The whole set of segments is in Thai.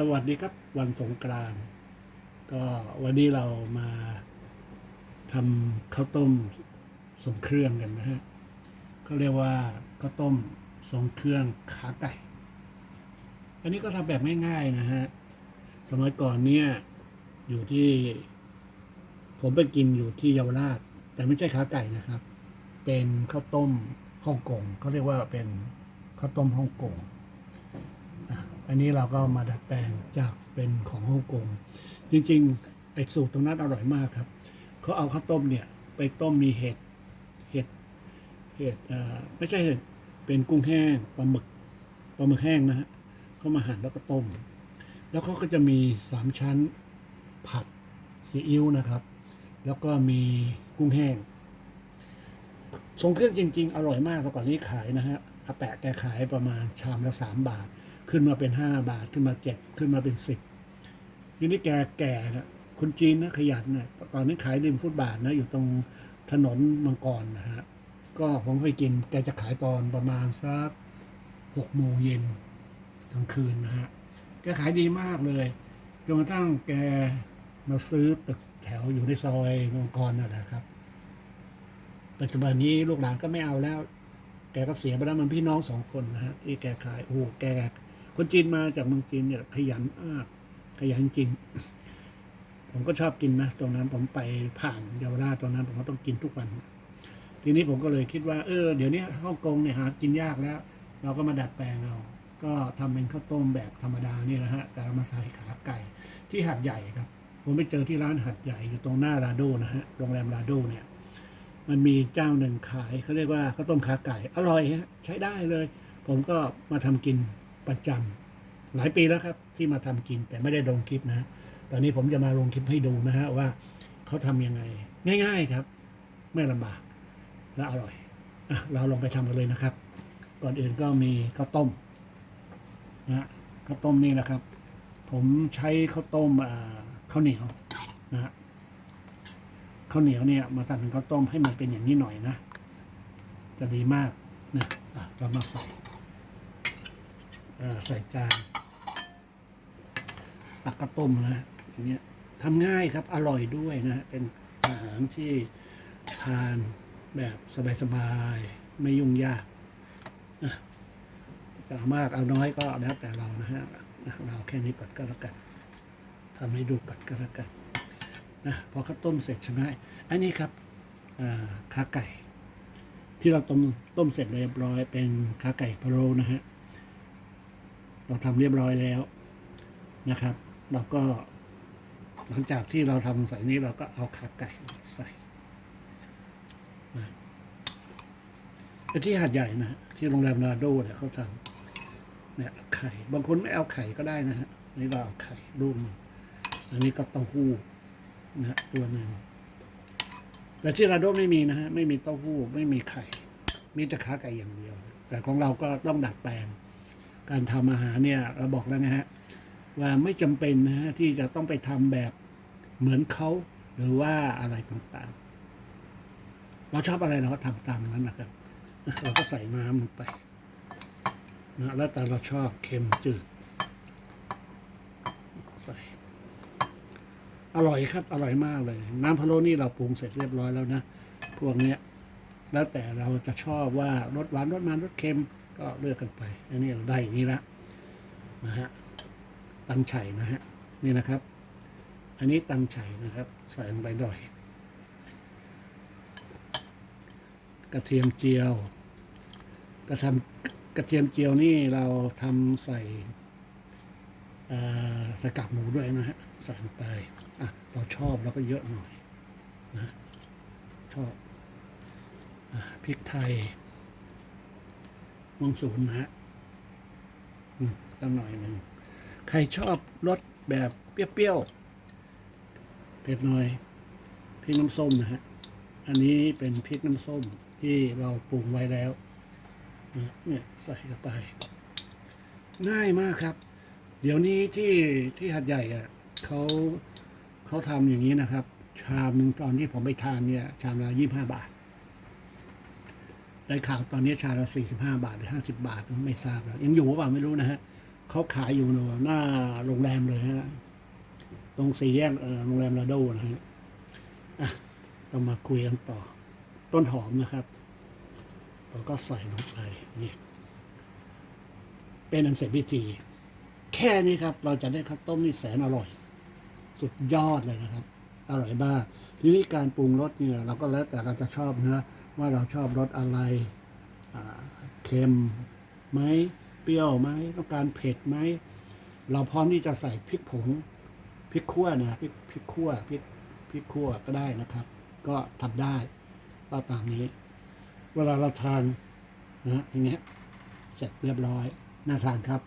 สวัสดีครับวันสงกรานต์ก็วันนี้เรามาทำข้าวต้มทรงเครื่องกันนะฮะเขาเรียกว่าข้าวต้มทรงเครื่องขาไก่ อันนี้ก็ทำแบบง่ายๆนะฮะสมัยก่อนเนี่ยอยู่ที่ ผมไปกินอยู่ที่เยาวราช แต่ไม่ใช่ขาไก่นะครับ เป็นข้าวต้มฮ่องกงเขาเรียกว่าเป็นข้าวต้มฮ่องกง อันนี้เราก็มาดัดแปลงจากเป็นของฮ่องกง จริงๆไอ้สูตรตรงนั้นอร่อยมากครับเขาเอาข้าวต้มเนี่ย ไปต้มมีเห็ดเห็ดเห็ดไม่ใช่เห็ดเป็นกุ้งแห้งปลาหมึกปลาหมึกแห้งนะฮะเขามาหั่นแล้วก็ต้ม แล้วเขาก็จะมีสามชั้นผัดซีอิ๊วนะครับ แล้วก็มีกุ้งแห้งทรงเครื่องจริง ๆ อร่อยมากแต่ก่อนนี้ขายนะฮะอาแปะแกขายประมาณชามละสามบาท ขึ้นมาเป็นห้าบาทขึ้นมาเจ็ดขึ้นมาเป็นสิบทีนี้แกแก่นะคนจีนนะขยันนะตอนนี้ขายริมฟุตบาทนะ อยู่ตรงถนนมังกรนะฮะก็ผมไปกินแกจะขายตอนประมาณสักหกโมงเย็นกลางคืนนะฮะแกขายดีมากเลยจนกระทั่งแกมาซื้อตึกแถวอยู่ในซอยมังกรนั่นแหละครับ ปัจจุบันนี้ลูกหลานก็ไม่เอาแล้ว แกก็เสียไปแล้วมันพี่น้องสองคนนะฮะที่แกขายโอ้แก คนจีนมาจากเมืองจีนเนี่ยขยันมากขยันจริง ผมก็ชอบกินนะตรงนั้นผมไปผ่านเยาวราชตรงนั้นผมก็ต้องกินทุกวัน ทีนี้ผมก็เลยคิดว่าเออเดี๋ยวนี้ฮ่องกงเนี่ยหากินยากแล้ว เราก็มาดัดแปลงเอาก็ทำเป็นข้าวต้มแบบธรรมดานี่นะฮะแต่มาใส่ขาไก่ที่หัดใหญ่ครับ ผมไปเจอที่ร้านหัดใหญ่อยู่ตรงหน้าลาโดนะฮะโรงแรมลาโดเนี่ย มันมีเจ้าหนึ่งขายเขาเรียกว่าข้าวต้มขาไก่ อร่อยฮะใช้ได้เลย ผมก็มาทำกิน ประจำหลายปีแล้วครับที่มาทำกินแต่ไม่ได้ลงคลิปนะ ตอนนี้ผมจะมาลงคลิปให้ดูนะฮะว่าเขาทำยังไง ง่าย ๆครับ ไม่ลำบากและอร่อยอเราลองไปทำกันเลยนะครับ ก่อนอื่นก็มีข้าวต้มนะข้าวต้มนี่นะครับ ผมใช้ข้าวต้มข้าวเหนียวนะข้าวเหนียวเนี่ยมาทำเป็นข้าวต้มให้มันเป็นอย่างนี้หน่อยนะ จะดีมากนะะเรามาใส่ ใส่จานตักข้าวต้มนะอย่างเงี้ยทำง่ายครับ อร่อยด้วยนะ เป็นอาหารที่ทานแบบสบายๆ ไม่ยุ่งยากนะจะเอามากเอาน้อยก็แล้วแต่เรานะฮะเราแค่นี้ก่อนก็แล้วกันทำให้ดูก่อนก็แล้วกันนะพอเขาต้มเสร็จใช่ไหมอันนี้ครับขาไก่ ที่เราต้มต้มเสร็จเรียบร้อยเป็นขาไก่พะโล้นะฮะ เราทำเรียบร้อยแล้วนะครับ เราก็ หลังจากที่เราทำใส่นี้เราก็เอาขาไก่ใส่ไอ้ที่หาดใหญ่นะที่โรงแรมนาโดเนี่ยเขาทำเนี่ยไข่ บางคนไม่เอาไข่ก็ได้นะฮะนี่เราเอาไข่ลูกอันนี้ก็เต้าหู้นะฮะตัวหนึ่งแต่ที่ราโดไม่มีนะฮะไม่มีเต้าหู้ไม่มีไข่ มีแต่ขาไก่อย่างเดียว แต่ของเราก็ต้องดัดแปลง การทำอาหารเนี่ยเราบอกแล้วนะฮะว่าไม่จำเป็นนะฮะที่จะต้องไปทำแบบเหมือนเขาหรือว่าอะไรต่างๆ เราชอบอะไรเราก็ทำตามนั้นนะครับ เราก็ใส่น้ำลงไปนะแล้วแต่เราชอบเค็มจืดใส่อร่อยครับ อร่อยมากเลย น้ำพะโล้นี่เราปรุงเสร็จเรียบร้อยแล้วนะ พวกเนี้ย แล้วแต่เราจะชอบว่ารสหวานรสมันรสเค็ม ก็เลือกกันไป อันนี้เราได้อย่างนี้ละนะฮะตังไฉนะฮะนี่นะครับ อันนี้ตังไฉนะครับ ใส่ลงไปหน่อย กระเทียมเจียว กระทำกระเทียมเจียวนี่เราทำใส่ใส่กากหมูด้วยนะฮะใส่ลงไปอะเราชอบเราก็เยอะหน่อยนะชอบอพริกไทย มวงศูนย์นะฮะสักหน่อยหนึ่ง ใครชอบรสแบบเปรี้ยวๆเผ็ดหน่อยพริกน้ำส้มนะฮะ อันนี้เป็นพริกน้ำส้มที่เราปรุงไว้แล้ว เนี่ยใส่เข้าไป ง่ายมากครับ เดี๋ยวนี้ที่ที่หัดใหญ่อะเขาเขาทำอย่างนี้นะครับ ชามหนึ่งตอนที่ผมไปทานเนี่ย ชามละยี่ห้าบาท ได้ข่าวตอนนี้ชาละสี่สิบห้าบาทหรือห้าสิบาทไม่ทราบแล้วยังอยู่หรือเปล่าไม่รู้นะฮะเขาขายอยู่หน้าโรงแรมเลยฮะตรงสี่แยกโรงแรมลาโดนะฮะอะต้องมาคุยกันต่อ ต้นหอมนะครับเราก็ใส่ลงไปนี่เป็นอันเสร็จพิธี แค่นี้ครับ เราจะได้ข้าวต้มที่แสนอร่อย สุดยอดเลยนะครับ อร่อยมากทีนี้การปรุงรสเนี่ย เราก็แล้วแต่เราจะชอบเนื้อ ว่าเราชอบรสอะไรเค็มไหมเปรี้ยวไหมต้องการเผ็ดไหมเราพร้อมที่จะใส่พริกผงพริกขั่วนะพริกพริกขั่วพริกพริกขั่วก็ได้นะครับ ก็ทำได้ก็ตามนี้ เวลาเราทานนะอย่างเงี้ยเสร็จเรียบร้อยน่าทานครับ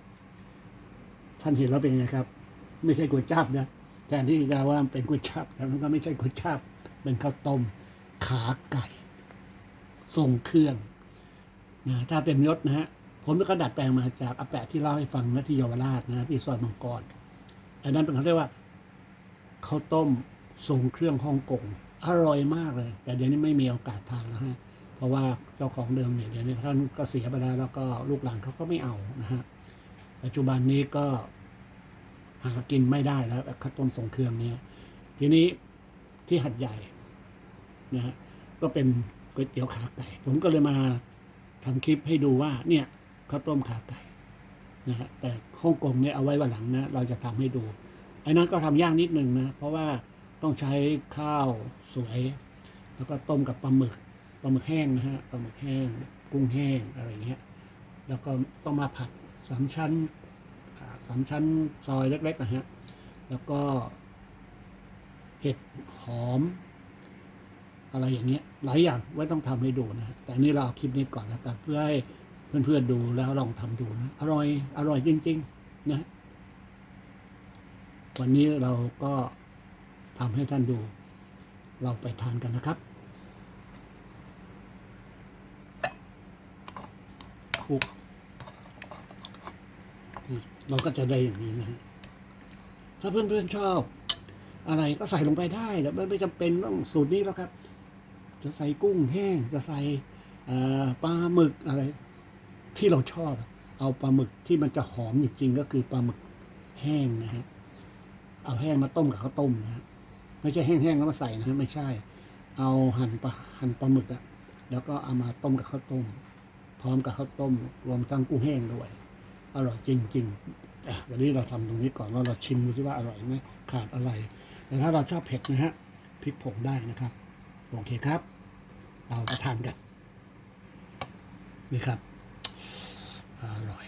ท่านเห็นแล้วเป็นไงครับ ไม่ใช่ก๋วยจั๊บนะแทนที่จะว่าเป็นก๋วยจั๊บแต่มันก็ไม่ใช่ก๋วยจั๊บเป็นข้าวต้มขาไก่ ทรงเครื่องนะถ้าเต็มยศนะฮะผมก็ดัดแปลงมาจากอาแปะที่เล่าให้ฟังนะที่เยาวราชนะที่ซอยมังกรอันนั้นเป็นเขาเรียกว่าข้าวต้มทรงเครื่องฮ่องกงอร่อยมากเลย แต่เดี๋ยวนี้ไม่มีโอกาสทานแล้วฮะเพราะว่าเจ้าของเดิมเนี่ยเดี๋ยวนี้ท่านก็เสียไปแล้วแล้วก็ลูกหลานเขาก็ไม่เอานะฮะปัจจุบันนี้ก็หากินไม่ได้แล้วข้าวต้มทรงเครื่องเนี้ทีนี้ที่หัดใหญ่นะฮะก็เป็น ก๋วยเตี๋ยวขาไก่ ผมก็เลยมาทำคลิปให้ดูว่าเนี่ยข้าวต้มขาไก่นะฮะแต่ฮ่องกงเนี่ยเอาไว้วันหลังนะเราจะทำให้ดูไอ้นั้นก็ทำยากนิดนึงนะเพราะว่าต้องใช้ข้าวสวย แล้วก็ต้มกับปลาหมึกปลาหมึกแห้งนะฮะปลาหมึกแห้ง กุ้งแห้งอะไรอย่างเงี้ยแล้วก็ต้องมาผัดสามชั้นสามชั้นซอยเล็กๆนะฮะแล้วก็เห็ดหอม อะไรอย่างเงี้ยหลายอย่างไว้ต้องทำให้ดูนะ แต่อันนี่เราเอาคลิปนี้ก่อนแล้วกันเพื่อให้เพื่อนๆดูแล้วลองทำดูนะ อร่อย อร่อยจริง ๆ นะ วันนี้เราก็ทำให้ท่านดู เราไปทานกันนะครับคลุกเราก็จะได้อย่างนี้นะฮะถ้าเพื่อนๆชอบอะไรก็ใส่ลงไปได้แล้วไม่จำเป็นต้องสูตรนี้แล้วครับ จะใส่กุ้งแห้ง จะใส่ปลาหมึกอะไร ที่เราชอบ เอาปลาหมึกที่มันจะหอมจริงๆก็คือปลาหมึกแห้งนะฮะ เอาแห้งมาต้มกับข้าวต้มนะฮะ ไม่ใช่แห้งๆแล้วมาใส่นะฮะไม่ใช่ เอาหั่นปลาหั่นปลาหมึกอะแล้วก็เอามาต้มกับข้าวต้ม พร้อมกับข้าวต้ม รวมทั้งกุ้งแห้งด้วย อร่อยจริงๆวันนี้เราทำตรงนี้ก่อนแล้วเราชิมดูที่ว่าอร่อยไหมขาดอะไร แต่ถ้าเราชอบเผ็ดนะฮะพริกผงได้นะครับ โอเคครับ เราจะทานกันนี่ครับ อร่อย